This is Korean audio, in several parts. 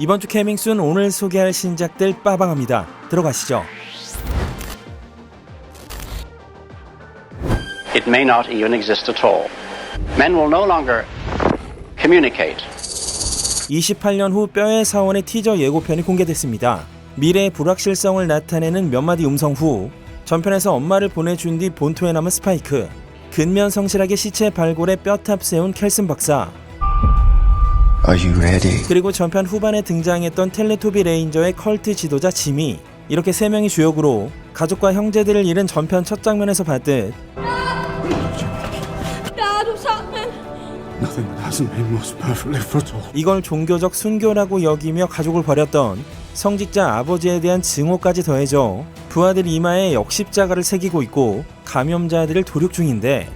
이번 주 캐밍순 오늘 소개할 신작들 빠방합니다. 들어가시죠. It may not even exist at all. Men will no longer communicate. 28년 후 뼈의 사원의 티저 예고편이 공개됐습니다. 미래의 불확실성을 나타내는 몇 마디 음성 후 전편에서 엄마를 보내준 뒤 본토에 남은 스파이크 근면 성실하게 시체 발굴에 뼈탑 세운 켈슨 박사 Are you ready? 그리고 전편 후반에 등장했던 텔레토비 레인저의 컬트 지도자 지미. 이렇게 세 명이 주역으로 가족과 형제들을 잃은 전편 첫 장면에서 봤듯. 이걸 종교적 순교라고 여기며 가족을 버렸던 성직자 아버지에 대한 증오까지 더해져 부하들 이마에 역십자가를 새기고 있고 감염자들을 도륙 중인데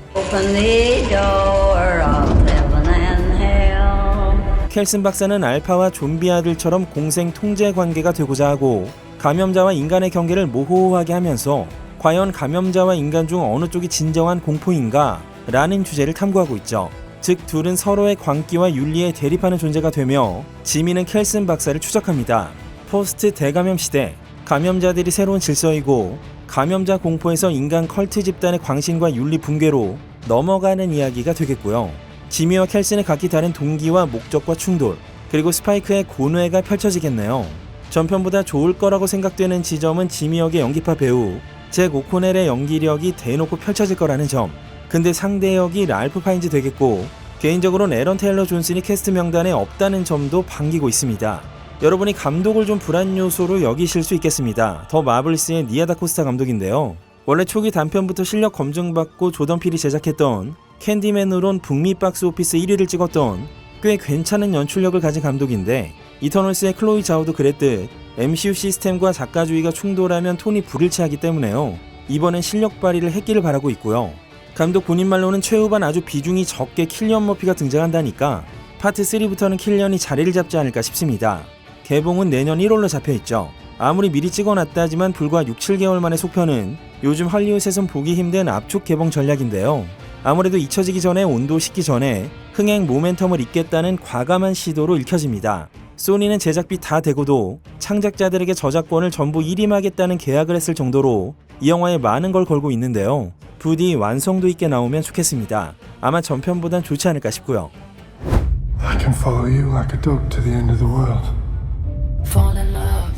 켈슨 박사는 알파와 좀비 아들처럼 공생 통제 관계가 되고자 하고 감염자와 인간의 경계를 모호하게 하면서 과연 감염자와 인간 중 어느 쪽이 진정한 공포인가? 라는 주제를 탐구하고 있죠. 즉 둘은 서로의 광기와 윤리에 대립하는 존재가 되며 지미는 켈슨 박사를 추적합니다. 포스트 대감염 시대 감염자들이 새로운 질서이고 감염자 공포에서 인간 컬트 집단의 광신과 윤리 붕괴로 넘어가는 이야기가 되겠고요. 지미와 켈슨의 각기 다른 동기와 목적과 충돌, 그리고 스파이크의 고뇌가 펼쳐지겠네요. 전편보다 좋을 거라고 생각되는 지점은 지미 역의 연기파 배우 잭 오코넬의 연기력이 대놓고 펼쳐질 거라는 점. 근데 상대 역이 랄프 파인즈 되겠고 개인적으로는 에런 테일러 존슨이 캐스트 명단에 없다는 점도 반기고 있습니다. 여러분이 감독을 좀 불안 요소로 여기실 수 있겠습니다. 더 마블스의 니아다 코스타 감독인데요. 원래 초기 단편부터 실력 검증받고 조던 필이 제작했던 캔디맨으론 북미 박스 오피스 1위를 찍었던 꽤 괜찮은 연출력을 가진 감독인데 이터널스의 클로이 자오도 그랬듯 MCU 시스템과 작가주의가 충돌하면 톤이 불일치하기 때문에요. 이번엔 실력 발휘를 했기를 바라고 있고요. 감독 본인 말로는 최후반 아주 비중이 적게 킬리언 머피가 등장한다니까 파트 3부터는 킬리언이 자리를 잡지 않을까 싶습니다. 개봉은 내년 1월로 잡혀 있죠. 아무리 미리 찍어놨다지만 불과 6, 7개월 만의 속편은 요즘 할리우드에선 보기 힘든 압축 개봉 전략인데요. 아무래도 잊혀지기 전에 온도식기 전에 흥행 모멘텀을 잇겠다는 과감한 시도로 읽혀집니다. 소니는 제작비 다 대고도 창작자들에게 저작권을 전부 일임하겠다는 계약을 했을 정도로 이 영화에 많은 걸 걸고 있는데요. 부디 완성도 있게 나오면 좋겠습니다. 아마 전편보단 좋지 않을까 싶고요. I can follow you like a dog to the end of the world. Fall in love.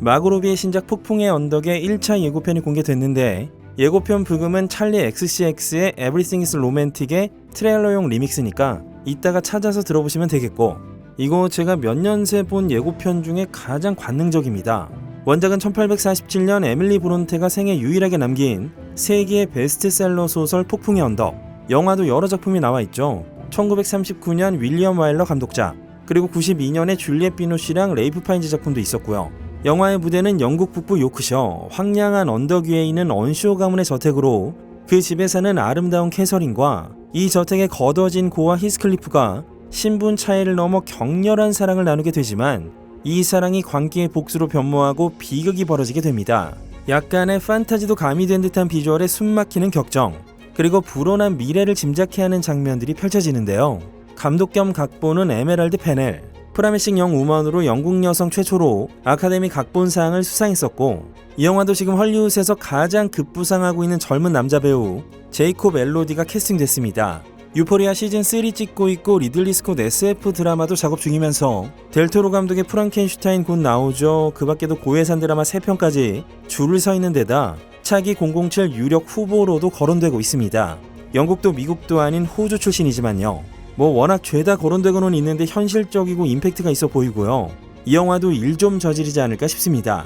마고로비의 신작 폭풍의 언덕의 1차 예고편이 공개됐는데 예고편 부금은 찰리 XCX의 Everything is Romantic의 트레일러용 리믹스니까 이따가 찾아서 들어보시면 되겠고 이거 제가 몇 년 새 본 예고편 중에 가장 관능적입니다. 원작은 1847년 에밀리 브론테가 생애 유일하게 남긴 세계의 베스트셀러 소설 폭풍의 언덕 영화도 여러 작품이 나와 있죠. 1939년 윌리엄 와일러 감독작 그리고 92년에 줄리엣 비노시랑 레이프 파인즈 작품도 있었고요. 영화의 무대는 영국 북부 요크셔 황량한 언덕 위에 있는 언쇼 가문의 저택으로 그 집에 사는 아름다운 캐서린과 이 저택의 거둬진 고아 히스클리프가 신분 차이를 넘어 격렬한 사랑을 나누게 되지만 이 사랑이 광기의 복수로 변모하고 비극이 벌어지게 됩니다. 약간의 판타지도 가미된 듯한 비주얼에 숨막히는 격정 그리고 불온한 미래를 짐작케 하는 장면들이 펼쳐지는데요. 감독 겸 각본은 에메랄드 페넬 프라미싱 영 우먼으로 영국 여성 최초로 아카데미 각본상을 수상했었고 이 영화도 지금 헐리우드에서 가장 급부상하고 있는 젊은 남자 배우 제이콥 엘로디가 캐스팅됐습니다. 유포리아 시즌 3 찍고 있고 리들리 스콧 SF 드라마도 작업 중이면서 델토로 감독의 프랑켄슈타인 곧 나오죠. 그 밖에도 고해산 드라마 3편까지 줄을 서 있는 데다 차기 007 유력 후보로도 거론되고 있습니다. 영국도 미국도 아닌 호주 출신이지만요. 뭐 워낙 죄다 거론되고는 있는데 현실적이고 임팩트가 있어 보이고요. 이 영화도 일 좀 저지르지 않을까 싶습니다.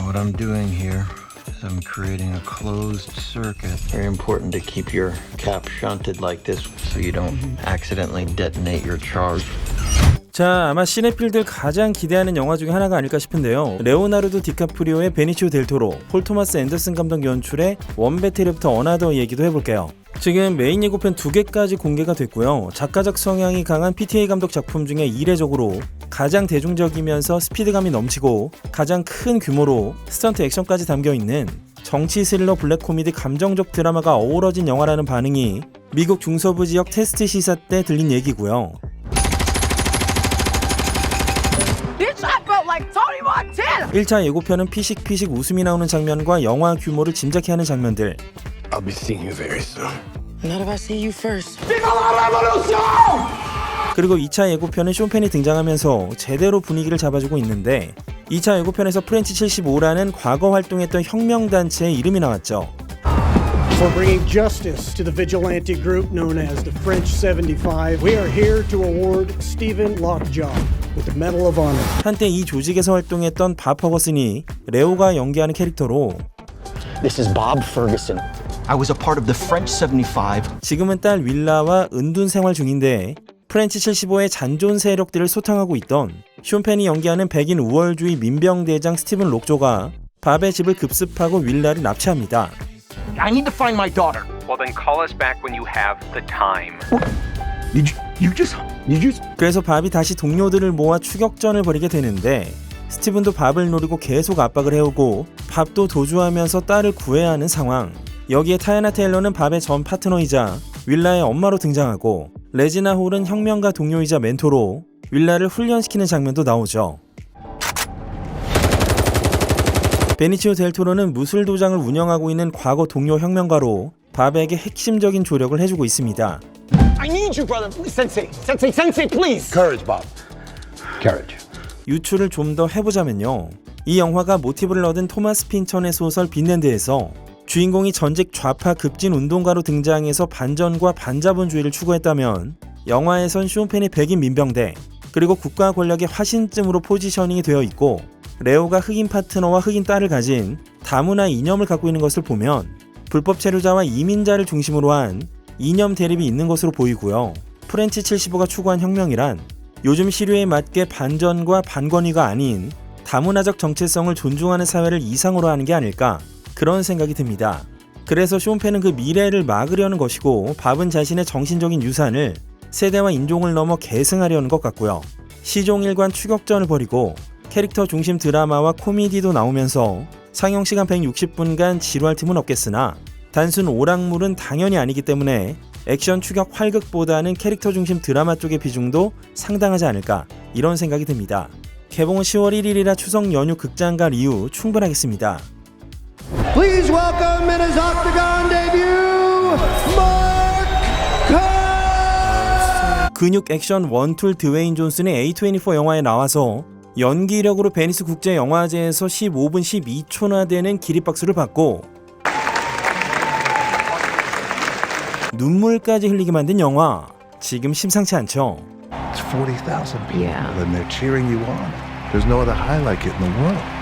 What I'm doing here is I'm creating a closed circuit. Very important to keep your cap shunted like this so you don't accidentally detonate your charge. 자, 아마 시네필들 가장 기대하는 영화 중에 하나가 아닐까 싶은데요. 레오나르도 디카프리오의 베니치오 델 토로, 폴 토마스 앤더슨 감독 연출의 원베테리부터 어나더 얘기도 해볼게요. 지금 메인 예고편 두 개까지 공개가 됐고요. 작가적 성향이 강한 PTA 감독 작품 중에 이례적으로 가장 대중적이면서 스피드감이 넘치고 가장 큰 규모로 스턴트 액션까지 담겨 있는 정치 스릴러 블랙 코미디 감정적 드라마가 어우러진 영화라는 반응이 미국 중서부 지역 테스트 시사 때 들린 얘기고요. 1차 예고편은 피식피식 웃음이 나오는 장면과 영화 규모를 짐작케 하는 장면들 I'll be seeing you very soon. Not if I see you first. 그리고 2차 예고편은 쇼펜이 등장하면서 제대로 분위기를 잡아주고 있는데 2차 예고편에서 프렌치 75라는 과거 활동했던 혁명단체의 이름이 나왔죠. For bringing justice to the vigilante group known as the French 75, we are here to award Stephen Lockjaw with the Medal of Honor. 한때 이 조직에서 활동했던 밥 허거슨이 레오가 연기하는 캐릭터로 This is Bob Ferguson. I was a part of the French 75. 지금은 딸 윌라와 은둔 생활 중인데 프렌치 75의 잔존 세력들을 소탕하고 있던 쇼펜이 연기하는 백인 우월주의 민병대장 스티븐 록조가 밥의 집을 급습하고 윌라를 납치합니다. I need to find my daughter. Well, then call us back when you have the time. Did you, you just did you 그래서 밥이 다시 동료들을 모아 추격전을 벌이게 되는데 스티븐도 밥을 노리고 계속 압박을 해오고 밥도 도주하면서 딸을 구해야 하는 상황. 여기에 타야나 테일러는 밥의 전 파트너이자 윌라의 엄마로 등장하고 레지나 홀은 혁명가 동료이자 멘토로 윌라를 훈련시키는 장면도 나오죠. 베니치오 델토로는 무술 도장을 운영하고 있는 과거 동료 혁명가로 밥에게 핵심적인 조력을 해주고 있습니다. I need you, brother. Please, sensei. Sensei, sensei, please. Courage, Bob. Courage. 유추를 좀 더 해보자면요. 이 영화가 모티브를 얻은 토마스 핀천의 소설 빈랜드에서 주인공이 전직 좌파 급진 운동가로 등장해서 반전과 반자본주의를 추구했다면 영화에선 쇼펜이 백인 민병대 그리고 국가 권력의 화신쯤으로 포지셔닝이 되어 있고 레오가 흑인 파트너와 흑인 딸을 가진 다문화 이념을 갖고 있는 것을 보면 불법 체류자와 이민자를 중심으로 한 이념 대립이 있는 것으로 보이고요. 프렌치 75가 추구한 혁명이란 요즘 시류에 맞게 반전과 반권위가 아닌 다문화적 정체성을 존중하는 사회를 이상으로 하는 게 아닐까 그런 생각이 듭니다. 그래서 쇼펜은 그 미래를 막으려는 것이고 밥은 자신의 정신적인 유산을 세대와 인종을 넘어 계승하려는 것 같고요. 시종일관 추격전을 벌이고 캐릭터 중심 드라마와 코미디도 나오면서 상영 시간 160분간 지루할 틈은 없겠으나 단순 오락물은 당연히 아니기 때문에 액션 추격 활극보다는 캐릭터 중심 드라마 쪽의 비중도 상당하지 않을까 이런 생각이 듭니다. 개봉은 10월 1일이라 추석 연휴 극장갈 이후 충분하겠습니다. Please welcome in his octagon debut, Mark 근육 액션 원툴 드웨인 존슨의 A24 영화에 나와서 연기력으로 베니스 국제 영화제에서 15분 12초나 되는 기립박수를 받고 눈물까지 흘리게 만든 영화 지금 심상치 않죠. It's 40,000 people and they're cheering you on. There's no other high like it in the world.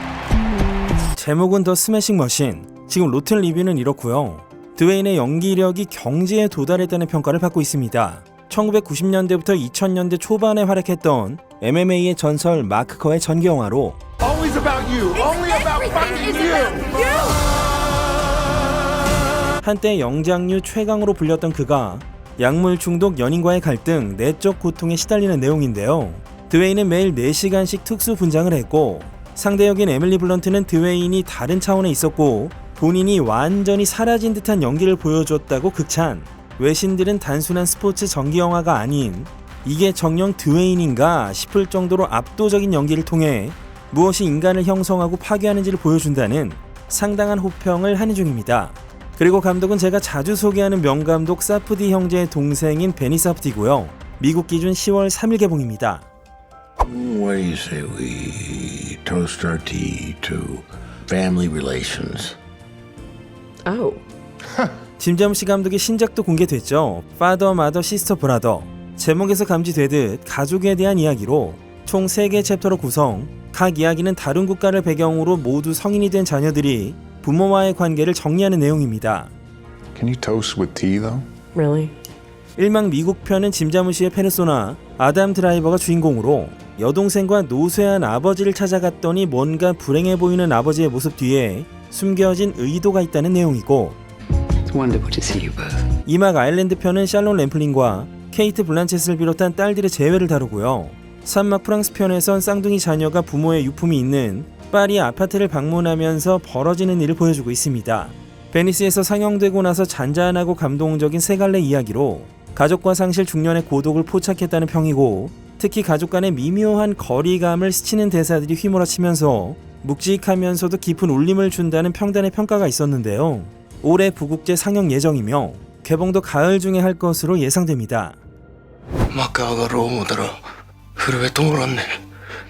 제목은 더 스매싱 머신. 지금 로튼 리뷰는 이렇고요. 드웨인의 연기력이 경지에 도달했다는 평가를 받고 있습니다. 1990년대부터 2000년대 초반에 활약했던 MMA의 전설 마크커의 전기 영화로 Always about you. Only about fucking you. 한때 영장류 최강으로 불렸던 그가 약물 중독 연인과의 갈등, 내적 고통에 시달리는 내용인데요. 드웨인은 매일 4시간씩 특수 분장을 했고 상대 역인 에밀리 블런트는 드웨인이 다른 차원에 있었고 본인이 완전히 사라진 듯한 연기를 보여줬다고 극찬. 외신들은 단순한 스포츠 전기 영화가 아닌 이게 정령 드웨인인가 싶을 정도로 압도적인 연기를 통해 무엇이 인간을 형성하고 파괴하는지를 보여준다는 상당한 호평을 하는 중입니다. 그리고 감독은 제가 자주 소개하는 명감독 사프디 형제의 동생인 베니 사프디고요. 미국 기준 10월 3일 개봉입니다. What do you say we toast our tea to family relations? Oh. 짐자무시 감독의 신작도 공개됐죠. 파더 마더 시스터 브라더. 제목에서 감지되듯 가족에 대한 이야기로 총 3개 챕터로 구성. 각 이야기는 다른 국가를 배경으로 모두 성인이 된 자녀들이 부모와의 관계를 정리하는 내용입니다. Can you toast with tea though? Really? 일망 미국 편은 짐 자무시의 페르소나 아담 드라이버가 주인공으로 여동생과 노쇠한 아버지를 찾아갔더니 뭔가 불행해 보이는 아버지의 모습 뒤에 숨겨진 의도가 있다는 내용이고. 이막 아일랜드 편은 샬론 램플린과 케이트 블란쳇을 비롯한 딸들의 재회를 다루고요. 산막 프랑스 편에선 쌍둥이 자녀가 부모의 유품이 있는 파리 아파트를 방문하면서 벌어지는 일을 보여주고 있습니다. 베니스에서 상영되고 나서 잔잔하고 감동적인 세 갈래 이야기로 가족과 상실 중년의 고독을 포착했다는 평이고 특히 가족 간의 미묘한 거리감을 스치는 대사들이 휘몰아치면서 묵직하면서도 깊은 울림을 준다는 평단의 평가가 있었는데요. 올해 부국제 상영 예정이며 개봉도 가을 중에 할 것으로 예상됩니다. 마카가 로모더라. 그래 동물았네.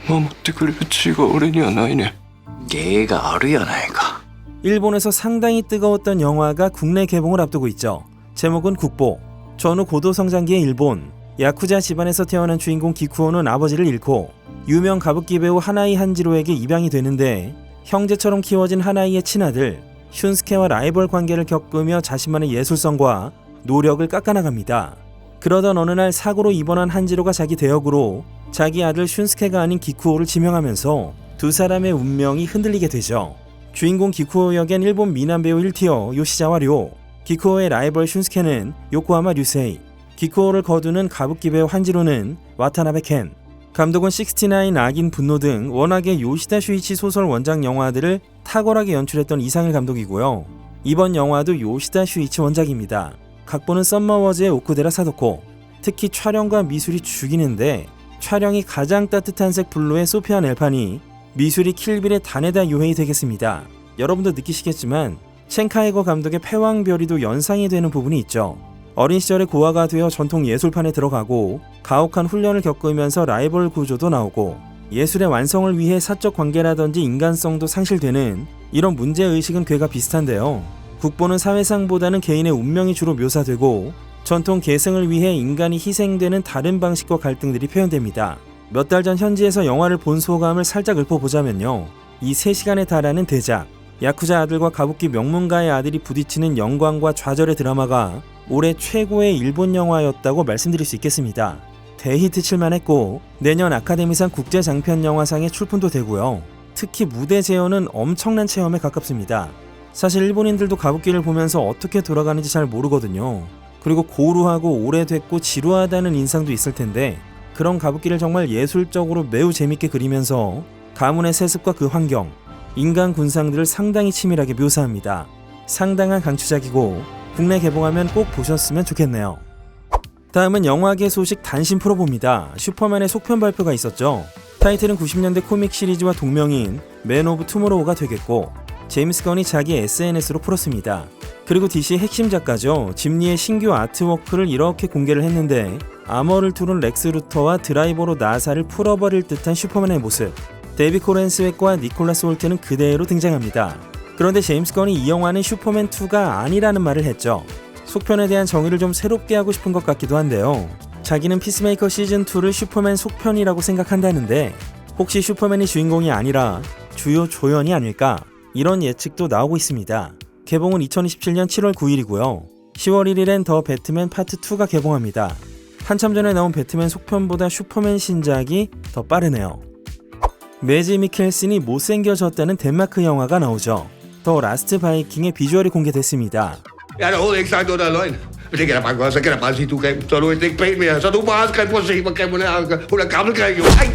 마모티 그리치가 어린이야 나이네. 얘가 어리야 나이가. 일본에서 상당히 뜨거웠던 영화가 국내 개봉을 앞두고 있죠. 제목은 국보. 전후 고도 성장기의 일본, 야쿠자 집안에서 태어난 주인공 기쿠오는 아버지를 잃고 유명 가부키 배우 하나이 한지로에게 입양이 되는데 형제처럼 키워진 하나이의 친아들 슌스케와 라이벌 관계를 겪으며 자신만의 예술성과 노력을 깎아나갑니다. 그러던 어느 날 사고로 입원한 한지로가 자기 대역으로 자기 아들 슌스케가 아닌 기쿠오를 지명하면서 두 사람의 운명이 흔들리게 되죠. 주인공 기쿠오 역엔 일본 미남 배우 1티어 요시자와 료, 기쿠오의 라이벌 슌스케는 요코하마 류세이, 기쿠오를 거두는 가부키 배우 한지로는 와타나베 켄, 감독은 69 악인 분노 등 워낙에 요시다 슈이치 소설 원작 영화들을 탁월하게 연출했던 이상일 감독이고요. 이번 영화도 요시다 슈이치 원작입니다. 각본은 썸머워즈의 오쿠데라 사도코. 특히 촬영과 미술이 죽이는데 촬영이 가장 따뜻한 색 블루의 소피아 넬판이 미술이 킬빌의 다네다 요헤이 되겠습니다. 여러분도 느끼시겠지만 첸카이거 감독의 패왕별이도 연상이 되는 부분이 있죠. 어린 시절에 고아가 되어 전통 예술판에 들어가고 가혹한 훈련을 겪으면서 라이벌 구조도 나오고 예술의 완성을 위해 사적 관계라든지 인간성도 상실되는 이런 문제 의식은 괴가 비슷한데요. 국보는 사회상보다는 개인의 운명이 주로 묘사되고 전통 계승을 위해 인간이 희생되는 다른 방식과 갈등들이 표현됩니다. 몇 달 전 현지에서 영화를 본 소감을 살짝 읊어보자면요. 이 3시간에 달하는 대작, 야쿠자 아들과 가부키 명문가의 아들이 부딪히는 영광과 좌절의 드라마가 올해 최고의 일본 영화였다고 말씀드릴 수 있겠습니다. 대히트 칠만 했고 내년 아카데미상 국제 장편 영화상에 출품도 되고요. 특히 무대 재현은 엄청난 체험에 가깝습니다. 사실 일본인들도 가부키를 보면서 어떻게 돌아가는지 잘 모르거든요. 그리고 고루하고 오래됐고 지루하다는 인상도 있을 텐데 그런 가부키를 정말 예술적으로 매우 재밌게 그리면서 가문의 세습과 그 환경, 인간 군상들을 상당히 치밀하게 묘사합니다. 상당한 강추작이고 국내 개봉하면 꼭 보셨으면 좋겠네요. 다음은 영화계 소식 단신 풀어봅니다. 슈퍼맨의 속편 발표가 있었죠. 타이틀은 90년대 코믹 시리즈와 동명인 맨 오브 투모로우가 되겠고 제임스 건이 자기 SNS로 풀었습니다. 그리고 DC 핵심 작가죠. 짐리의 신규 아트워크를 이렇게 공개를 했는데 아머를 두른 렉스 루터와 드라이버로 나사를 풀어버릴 듯한 슈퍼맨의 모습. 데이비 코렌스웩과 니콜라스 홀트는 그대로 등장합니다. 그런데 제임스 건이 이 영화는 슈퍼맨 2가 아니라는 말을 했죠. 속편에 대한 정의를 좀 새롭게 하고 싶은 것 같기도 한데요. 자기는 피스메이커 시즌2를 슈퍼맨 속편이라고 생각한다는데 혹시 슈퍼맨이 주인공이 아니라 주요 조연이 아닐까 이런 예측도 나오고 있습니다. 개봉은 2027년 7월 9일이고요. 10월 1일엔 더 배트맨 파트 2가 개봉합니다. 한참 전에 나온 배트맨 속편보다 슈퍼맨 신작이 더 빠르네요. 매즈 미켈슨이 못생겨졌다는 덴마크 영화가 나오죠. 더 라스트 바이킹의 비주얼이 공개됐습니다. Ja, dat hoor ik sta door de lijn. Dus ik heb maar wel, ik heb maar zien toe, zo doe ik peet meer. Zo doe maar, kijk maar zien, maar kijk maar naar, hoe dat kabel krijg je. Ai!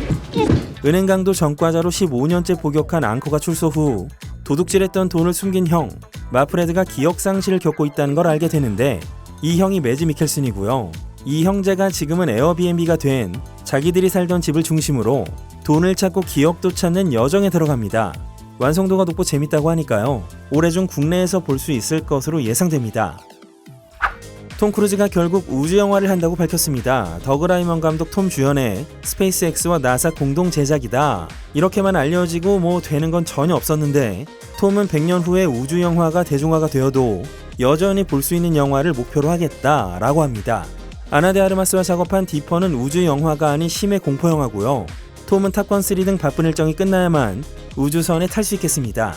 은행 강도 전과자로 15년째 복역한 앙커가 출소 후 도둑질했던 돈을 숨긴 형 마프레드가 기억 상실을 겪고 있다는 걸 알게 되는데 이 형이 매즈 미켈슨이고요. 이 형제가 지금은 에어비앤비가 된 자기들이 살던 집을 중심으로 돈을 찾고 기억도 찾는 여정에 들어갑니다. 완성도가 높고 재밌다고 하니까요. 올해 중 국내에서 볼 수 있을 것으로 예상됩니다. 톰 크루즈가 결국 우주 영화를 한다고 밝혔습니다. 더그라이먼 감독 톰 주연의 스페이스X와 나사 공동 제작이다. 이렇게만 알려지고 뭐 되는 건 전혀 없었는데 톰은 100년 후에 우주 영화가 대중화가 되어도 여전히 볼 수 있는 영화를 목표로 하겠다라고 합니다. 아나데 아르마스와 작업한 디퍼는 우주 영화가 아닌 심해 공포 영화고요. 톰은 탑건 3 등 바쁜 일정이 끝나야만 우주선에 탈수 있겠습니다.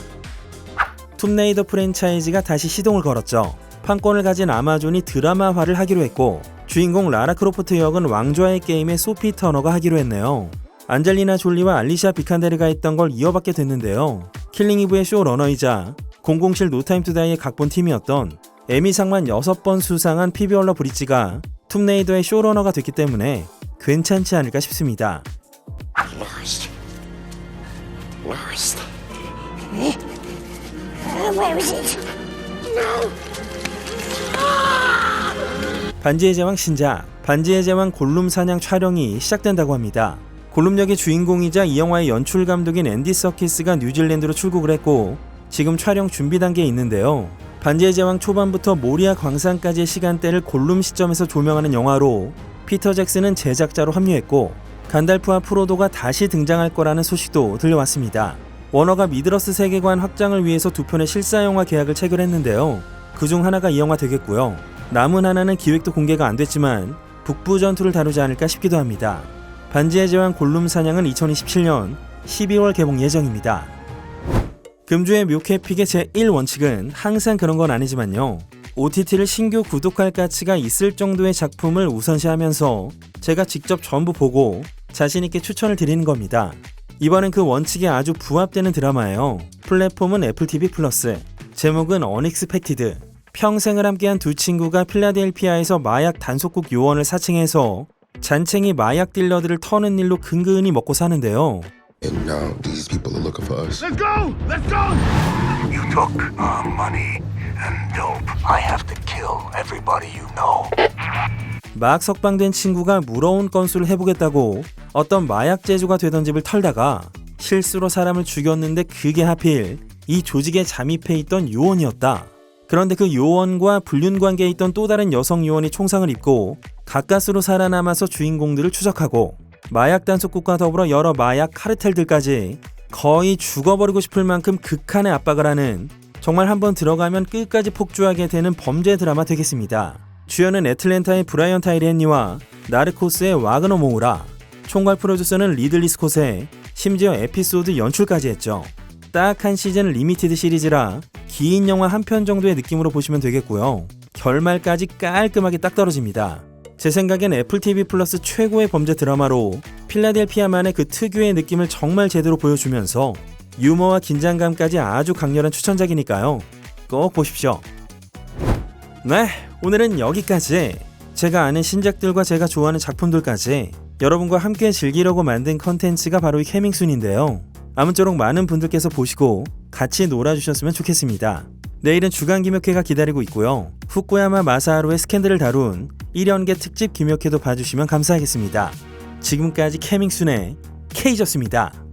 툼레이더 프랜차이즈가 다시 시동을 걸었죠. 판권을 가진 아마존이 드라마화를 하기로 했고 주인공 라라 크로포트 역은 왕좌의 게임의 소피 터너가 하기로 했네요. 안젤리나 졸리와 알리샤 비칸데르가 했던 걸 이어받게 됐는데요. 킬링 이브의 쇼러너이자 007 노타임 투다이의 각본 팀이었던 에미상만 6번 수상한 피비올러 브릿지가 툼레이더의 쇼러너가 됐기 때문에 괜찮지 않을까 싶습니다. Lost. Lost. Where is it? No. 반지의 제왕 신작 반지의 제왕 골룸 사냥 촬영이 시작된다고 합니다. 골룸 역의 주인공이자 이 영화의 연출 감독인 앤디 서키스가 뉴질랜드로 출국을 했고 지금 촬영 준비 단계에 있는데요. 반지의 제왕 초반부터 모리아 광산까지의 시간대를 골룸 시점에서 조명하는 영화로 피터 잭슨은 제작자로 합류했고 간달프와 프로도가 다시 등장할 거라는 소식도 들려왔습니다. 워너가 미드러스 세계관 확장을 위해서 두 편의 실사 영화 계약을 체결했는데요. 그 중 하나가 이 영화 되겠고요. 남은 하나는 기획도 공개가 안 됐지만 북부 전투를 다루지 않을까 싶기도 합니다. 반지의 제왕 골룸 사냥은 2027년 12월 개봉 예정입니다. 금주의 묘캐픽의 제1원칙은 항상 그런 건 아니지만요. OTT를 신규 구독할 가치가 있을 정도의 작품을 우선시하면서 제가 직접 전부 보고 자신있게 추천을 드리는 겁니다. 이번엔 그 원칙에 아주 부합되는 드라마예요. 플랫폼은 애플TV 플러스. 제목은 언익스펙티드. 평생을 함께한 두 친구가 필라델피아에서 마약 단속국 요원을 사칭해서 잔챙이 마약 딜러들을 터는 일로 근근히 먹고 사는데요. And now these people are looking for us. Let's go! Let's go! You took our money and dope. I have to kill everybody you know. 막 석방된 친구가 물어온 건수를 해보겠다고 어떤 마약 제조가 되던 집을 털다가 실수로 사람을 죽였는데 그게 하필 이 조직에 잠입해 있던 요원이었다. 그런데 그 요원과 불륜 관계에 있던 또 다른 여성 요원이 총상을 입고 가까스로 살아남아서 주인공들을 추적하고 마약 단속국과 더불어 여러 마약 카르텔들까지 거의 죽어버리고 싶을 만큼 극한의 압박을 하는 정말 한번 들어가면 끝까지 폭주하게 되는 범죄 드라마 되겠습니다. 주연은 애틀랜타의 브라이언 타이렌니와 나르코스의 와그너 모우라, 총괄 프로듀서는 리들리 스콧에 심지어 에피소드 연출까지 했죠. 딱 한 시즌 리미티드 시리즈라 긴 영화 한 편 정도의 느낌으로 보시면 되겠고요. 결말까지 깔끔하게 딱 떨어집니다. 제 생각엔 애플 TV 플러스 최고의 범죄 드라마로 필라델피아만의 그 특유의 느낌을 정말 제대로 보여주면서 유머와 긴장감까지 아주 강렬한 추천작이니까요. 꼭 보십시오. 네, 오늘은 여기까지 제가 아는 신작들과 제가 좋아하는 작품들까지 여러분과 함께 즐기려고 만든 컨텐츠가 바로 이 캐밍순인데요. 아무쪼록 많은 분들께서 보시고 같이 놀아주셨으면 좋겠습니다. 내일은 주간 김역회가 기다리고 있고요. 후쿠야마 마사하루의 스캔들을 다룬 1연계 특집 김역회도 봐주시면 감사하겠습니다. 지금까지 캐밍순의 K졌습니다.